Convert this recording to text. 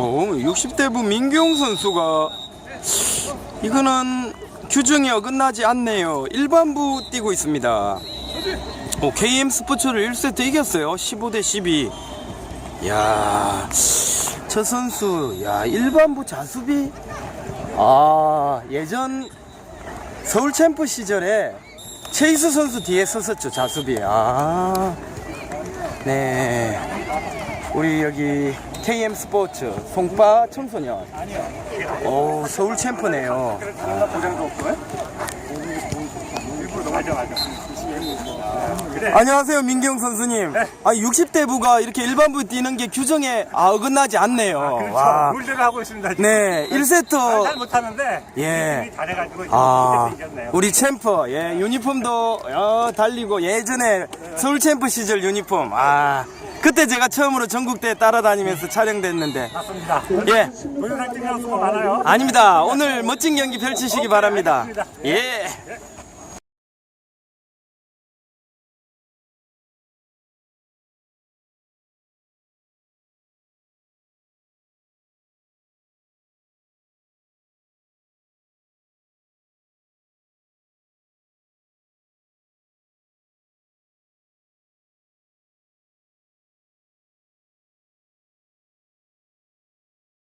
어, 60대부 민경 선수가 이거는 규정이 어긋나지 않네요. 일반부 뛰고 있습니다. 어, KM 스포츠를 1세트 이겼어요. 15대 12. 야, 저 선수, 야, 일반부 자수비. 아, 예전 서울 챔프 시절에 체이스 선수 뒤에 섰었죠, 자수비. 아, 네. 우리 여기 KM 스포츠 송파 청소년. 오, 서울 챔프네요. 보장도 없고요. 맞아 맞아. 안녕하세요, 민경 선수님. 아, 60대 부가 이렇게 일반부 뛰는 게 규정에 아, 어긋나지 않네요. 그렇죠. 와. 룰대로 하고 있습니다. 지금. 네, 1세트. 잘 못하는데 예. 잘해가지고 아. 우리 챔프, 예, 유니폼도 어, 달리고 예전에 서울 챔프 시절 유니폼. 아, 그때 제가 처음으로 전국대회 따라다니면서 촬영됐는데. 맞습니다. 예, 찍는 수고 많아요. 아닙니다. 오늘 멋진 경기 펼치시기 바랍니다. 예.